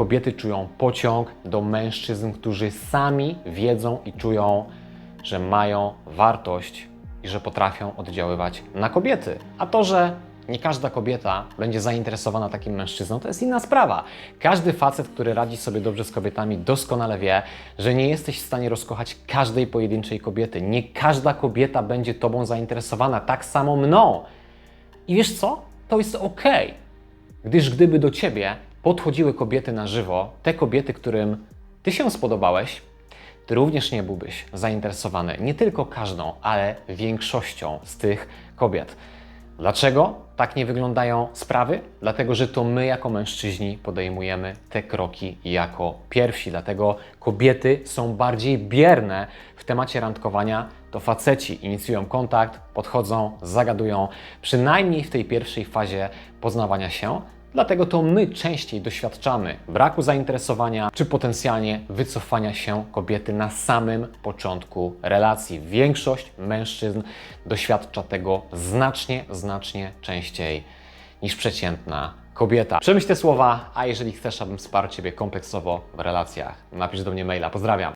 kobiety czują pociąg do mężczyzn, którzy sami wiedzą i czują, że mają wartość i że potrafią oddziaływać na kobiety. A to, że nie każda kobieta będzie zainteresowana takim mężczyzną, to jest inna sprawa. Każdy facet, który radzi sobie dobrze z kobietami, doskonale wie, że nie jesteś w stanie rozkochać każdej pojedynczej kobiety. Nie każda kobieta będzie tobą zainteresowana, tak samo mną. I wiesz co? To jest ok. Gdyż gdyby do ciebie podchodziły kobiety na żywo, te kobiety, którym ty się spodobałeś, ty również nie byłbyś zainteresowany nie tylko każdą, ale większością z tych kobiet. Dlaczego tak nie wyglądają sprawy? Dlatego, że to my jako mężczyźni podejmujemy te kroki jako pierwsi. Dlatego kobiety są bardziej bierne w temacie randkowania. To faceci inicjują kontakt, podchodzą, zagadują, przynajmniej w tej pierwszej fazie poznawania się. Dlatego to my częściej doświadczamy braku zainteresowania czy potencjalnie wycofania się kobiety na samym początku relacji. Większość mężczyzn doświadcza tego znacznie, znacznie częściej niż przeciętna kobieta. Przemyśl te słowa, a jeżeli chcesz, abym wsparł Ciebie kompleksowo w relacjach, napisz do mnie maila. Pozdrawiam.